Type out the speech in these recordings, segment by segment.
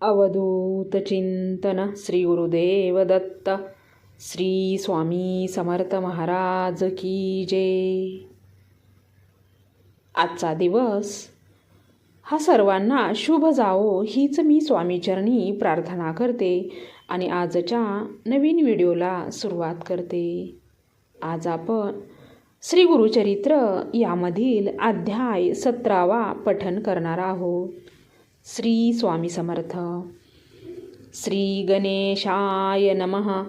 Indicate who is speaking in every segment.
Speaker 1: अवधूत चिंतन श्री गुरुदेव दत्त श्री स्वामी समर्थ महाराज की जय आजचा दिवस हा सर्वांना शुभ जावो हीच मी स्वामीचरणी प्रार्थना करते आणि आजच्या नवीन व्हिडिओला सुरुवात करते आज आपण श्री गुरुचरित्र यामधील अध्याय सतरावा पठन करणार आहोत श्री स्वामी समर्थ। श्री गणेशाय नमः।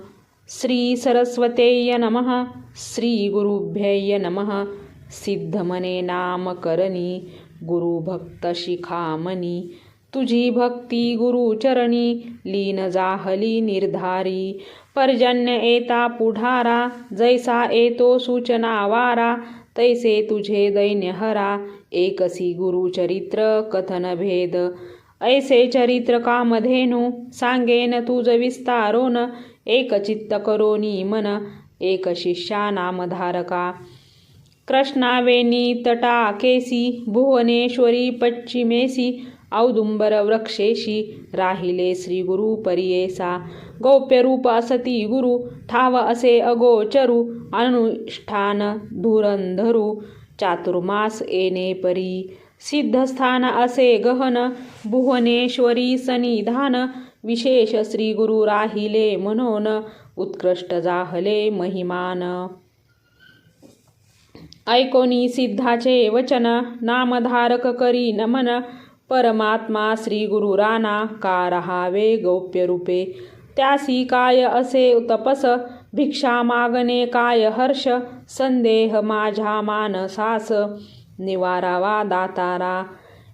Speaker 1: श्री सरस्वतेय नमः। श्री गुरुभ्यय नमः। सिद्धमने नामकरणी गुरुभक्त शिखामणी। तुझी भक्ती गुरुचरणी लीन जाहली निर्धारी। पर्जन्य येता पुढारा। जैसा येतो सूचना वारा। तैसे तुझे दैन्यहरा एकसी गुरुचरित्र कथन भेद. ऐसे चरित्र कामधेनु सांगेन तुझ विस्तारोन एक चित्त करोनी मन एक शिष्या नामधारका कृष्णावेणी तटाकेसी भुवनेश्वरी पश्चिमेसी औदुंबर वृक्षेशी राहिले श्री गुरु परियेसा. गौप्यरूप असती गुरु ठाव असे अगोचरू अनुष्ठान धुरंधरू. चातुर्मास येणे परी. सिद्धस्थान असे गहन भुवनेश्वरी सनिधान विशेष श्री गुरु राहिले म्हणून उत्कृष्ट जाहले महिमान. ऐकोनी सिद्धाचे वचन नामधारक करी नमन परमात्मा श्री गुरु राणा का रहावे गौप्य रूपे त्यासी काय असे तपस भिक्षा मागणे काय हर्ष? संदेह माझ्या मानसास. निवारावा दातारा.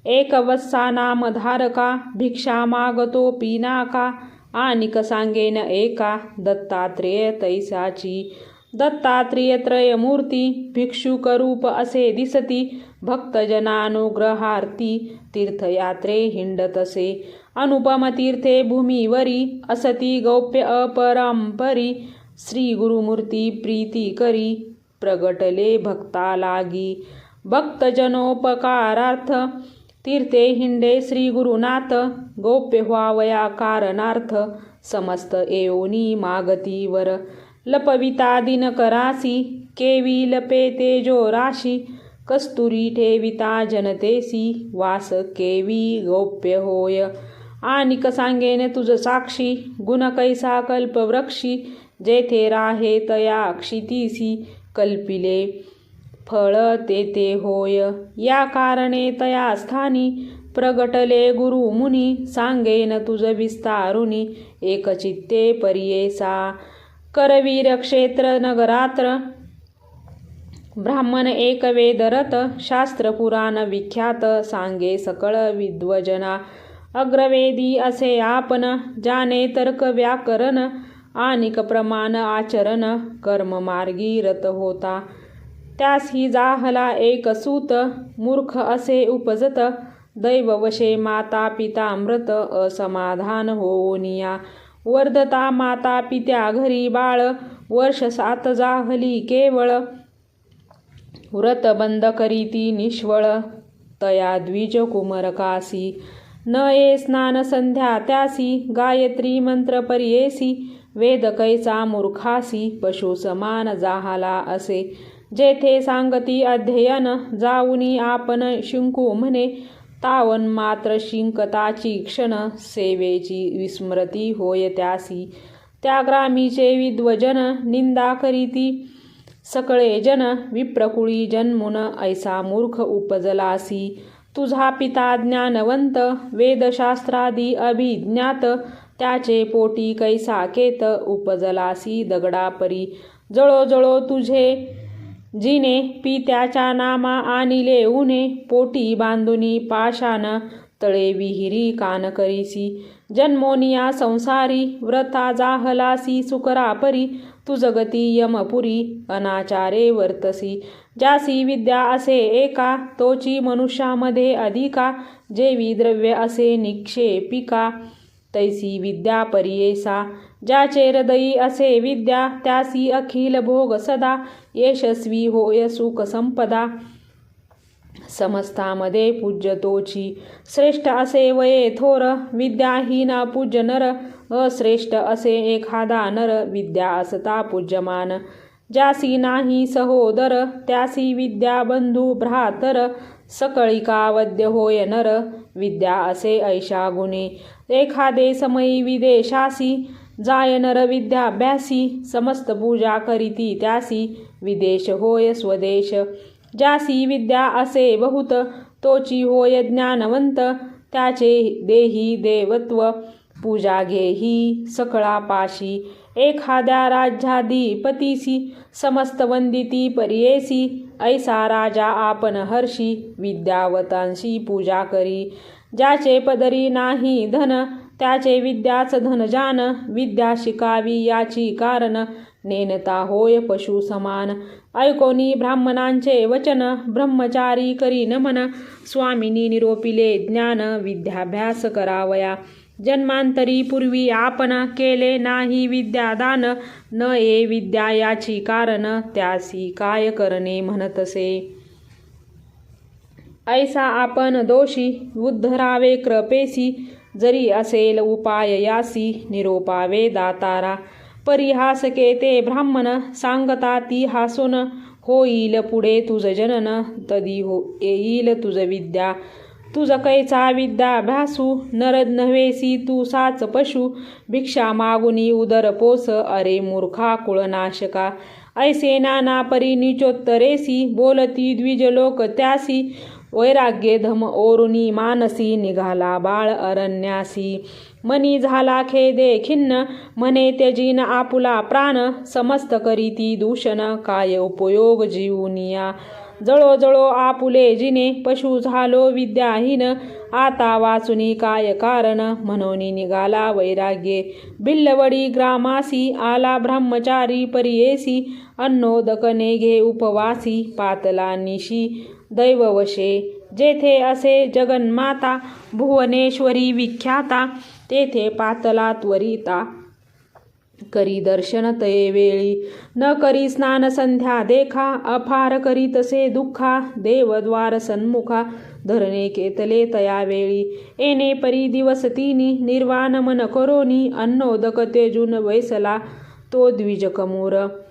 Speaker 1: एक वत्सा नामधारका भिक्षा मागतो पिनाका. आनिक सांगेन एका. दत्तात्रेय तैसाची. दत्तात्रेय त्रयमूर्ती. भिक्षुकरूप असे दिसती. भक्तजनानुग्रहार्थी. तीर्थयात्रे हिंडतसे. अनुपम तीर्थे भूमीवरी. असती गौप्य अपरंपरी. श्री गुरुमूर्ती प्रीती करी प्रगटले भक्ता लागी भक्तजनोपकारार्थ तीर्थे हिंडे श्री गुरुनाथ गोप्य व्हावया कारणार्थ समस्त एवनी मागतीवर. लपविता दिनकरासी केवी लपे तेजो राशी कस्तुरी ठेविता जनतेसी वास केवी गोप्य होय. आनिक सांगेन तुझ साक्षी गुण कैसा कल्पवृक्षी जेथे राहे तया क्षितीसी कल्पिले फळ तेथे होय. या कारणे तया स्थानी प्रगटले गुरु मुनी सांगेन तुझ विस्तारुनी एकचित्ते परियेसा. करवीर क्षेत्र नगरात्र ब्राह्मण एक वेदरत शास्त्र पुराण विख्यात सांगे सकळ विद्वजना. अग्रवेदी असे आपण जाने तर्क व्याकरण आनिक प्रमाण आचरण कर्ममार्गी रत होता. त्यासी जाहला एक सूत मूर्ख असे उपजत दैववशे माता पिता मृत असमाधान होनिया वर्धता माता पित्या घरी बाळ वर्ष सात जाहली केवळ. व्रत बंद करीती निष्वळ तया द्विज कुमरकासी न ये स्नान संध्या त्यासी गायत्री मंत्र परियेसी. वेद कैसा मूर्खासी पशु समान जाहाला असे. जेथे सांगती अध्ययन जाऊनी आपण शिंकू म्हणे तावन मात्र शिंकताची क्षण सेवेची विस्मृती होय त्यासी. त्या ग्रामीचे विद्वजन निंदा करीती सकळे जन विप्रकुळी जन्मुन ऐसा मूर्ख उपजलासी. तुझा पिता ज्ञानवंत वेदशास्त्रादी अभिज्ञात त्याचे पोटी कैसा केत उपजलासी दगडापरी जळो जळो तुझे जिने पित्याच्या नामा आणिले उने पोटी बांधुनी पाशान तळे विहिरी कान करीसी जन्मोनिया संसारी व्रता जाहलासी सुकरापरी तुजगती यमपुरी अनाचारे वर्तसी. जासी विद्या असे एका तोची मनुष्यामध्ये अधिका. जेवी द्रव्य असे निक्षेपिका. तैसी विद्या परियेसा ज्याचे हृदयी असे विद्या त्यासी अखिल भोग सदा यशस्वी होय सुख संपदा. समस्तामध्ये पूज्य तोची श्रेष्ठ असे वये थोर विद्याहीन पूज्य नर अश्रेष्ठ असे एखादा नर विद्या असता पूज्यमान. ज्यासी नाही सहोदर त्यासी विद्या बंधू भ्रातर सकळी वद्य होय नर विद्या असे ऐशा गुणे. एखादे समयी विदेशासी जाय नर विद्याभ्यासी समस्त पूजा करीती त्यासी विदेश होय स्वदेश. ज्यासी विद्या असे बहुत तोची होय ज्ञानवंत त्याचे देही देवत्व. पूजा घेही सकळापाशी एखाद्या राज्याधिपतीसी समस्त वंदिती परियेसी ऐसा राजा आपण हर्षी विद्यावतांशी पूजा करी. ज्याचे पदरी नाही धन त्याचे विद्याच धन जान. विद्या शिकावी याची कारण नेनता होय पशु समान. ऐकोनी ब्राह्मणांचे वचन ब्रह्मचारी करी नमन स्वामिनी निरोपिले ज्ञान विद्याभ्यास करावया. जन्मांतरी पूर्वी आपण केले नाही विद्यादान न ये विद्या याची कारण त्यासी काय करणे म्हणतसे. ऐसा आपण दोषी उद्धरावे कृपेसी जरी असेल उपाय यासी निरोपावे दातारा. परिहासके ते ब्राह्मण सांगता ती हासून होईल पुढे तुझ जनन तदी हो येईल तुझ विद्या. तुझ कैचा विद्याभ्यासू नरद नव्हेसी तू साच पशु. भिक्षा मागुनी उदर पोस अरे मूर्खा कुळनाशका. ऐसे नाना परी निचोत्तरेसी बोलती द्विजलोक त्यासी. वैराग्ये धम ओरुनी मानसी निघाला बाळ अरण्यासी. मनी झाला खेदे खिन्न मने त्यजीन आपुला प्राण समस्त करीती दूषण काय उपयोग जीवनिया? जळो जळो आपुले जिने पशु झालो विद्याहीन आता वाचुनी काय कारण? म्हणून निघाला वैराग्ये. बिल्लवडी ग्रामासी आला ब्रह्मचारी परियेसी अन्नोदकने घे उपवासी पातला निशी. दैववशे जेथे असे जगन्माता भुवनेश्वरी विख्याता तेथे पातला त्वरिता करी दर्शन तये वेळी. न करी स्नान संध्या देखा अफार करी तसे दुःखा. देवद्वार सन्मुखा धरणे केतले तया वेळी. येणे परी दिवस तिनी निर्वाण मन करोनी. अन्नोदक तेजून वैसला तो द्विजकमोर.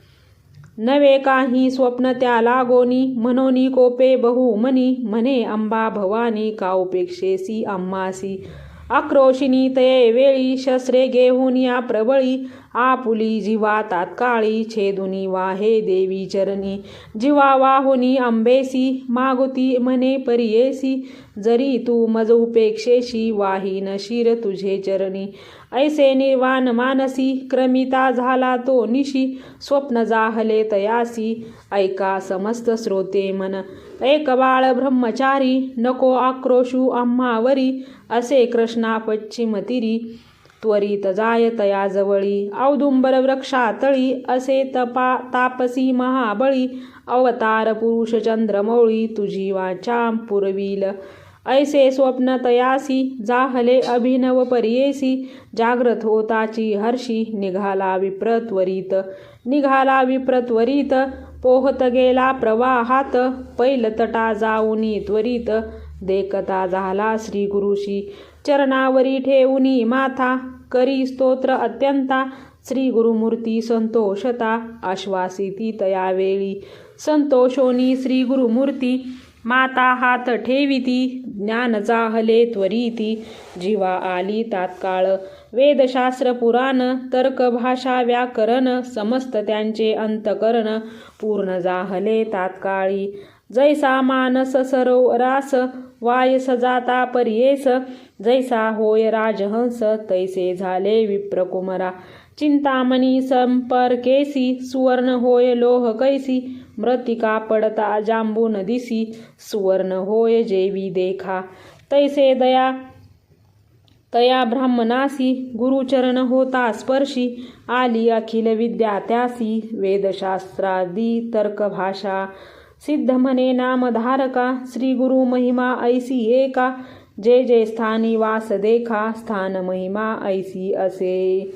Speaker 1: नवे काही स्वप्न त्या लागोनी मनोनी कोपे बहु मनी म्हणे अंबा भवानी का उपेक्षेसी अम्मासी आक्रोशिनी तये वेळी शस्त्रे घेऊन या प्रबळी आपुली जीवा तात्काळी छेदुनी वाहे देवी चरणी. जीवा वाहुनी अंबेसी मागुती मने परियेसी जरी तू मज उपेक्षेशी वाहीन शिर तुझे चरणी. ऐसे वान मानसी क्रमिता झाला तो निशी स्वप्न जाहले तयासी ऐका समस्त श्रोते मन. एक बाळ ब्रह्मचारी नको आक्रोशू आम्हावरी असे कृष्णा पश्चिमतिरी त्वरित जाय तया जवळी औदुंबर वृक्षातळी असे तपा तापसी महाबळी अवतार पुरुष चंद्रमौळी तुझी वाचा पुरवील. ऐसे स्वप्न तयासी जाहले अभिनव परियेसी जाग्रत होताची हर्षी निघाला विप्रत्वरित. निघाला विप्रत्वरित पोहत गेला प्रवाहात पैल तटा जाऊनी त्वरित. देखता झाला श्री गुरुशी चरणावरी ठेवूनी माथा. करी स्तोत्र अत्यंता श्री गुरुमूर्ती संतोषता आश्वासिती तयावेळी. संतोषोनी श्री गुरुमूर्ती माता हात ठेविती ज्ञान जाहले त्वरिती. जीवा आली तात्काळ. वेदशास्त्र पुराण तर्क भाषा व्याकरण समस्त त्यांचे अंतकरण पूर्ण जाहले तात्काळी. जैसा मानस सरोवरास वाय सजाता परियेस. जैसा होय राजहंस तैसे झाले विप्रकुमरा. चिंतामणी संपर्केसी सुवर्ण होय लोह कैसी मृतिका पडता जांबून दिसी सुवर्ण होय जेवी देखा, तैसे दया, तया ब्राह्मणासी गुरुचरण होता स्पर्शी, आली अखिल विद्या त्यासी, वेदशास्त्रादी तर्कभाषा, सिद्ध म्हणे नामधारका, श्री गुरु महिमा ऐसी एका, जे जे स्थानी वास देखा, स्थान महिमा ऐसी असे।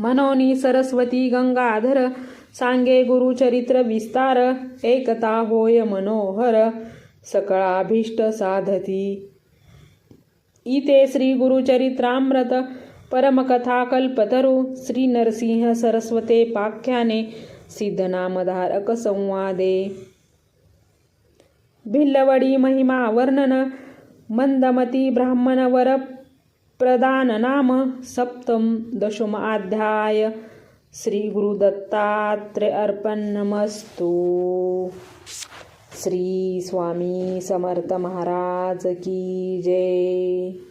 Speaker 1: मनोनी सरस्वती गंगाधर सांगे गुरुचरित्र विस्तार एकता होय मनोहर सकळाभीष्ट साधती। इते श्री गुरुचरित्रामृत परमकथा कल्पतरू श्री नरसिंह सरस्वते पाख्याने सिद्धनामधारक संवादे। भिल्लवडी महिमा वर्णन मंदमती ब्राह्मणवर प्रदान नाम सप्तम दशम अध्याय श्री गुरुदत्तात्रेय अर्पणमस्तु श्री स्वामी समर्थ महाराज की जय।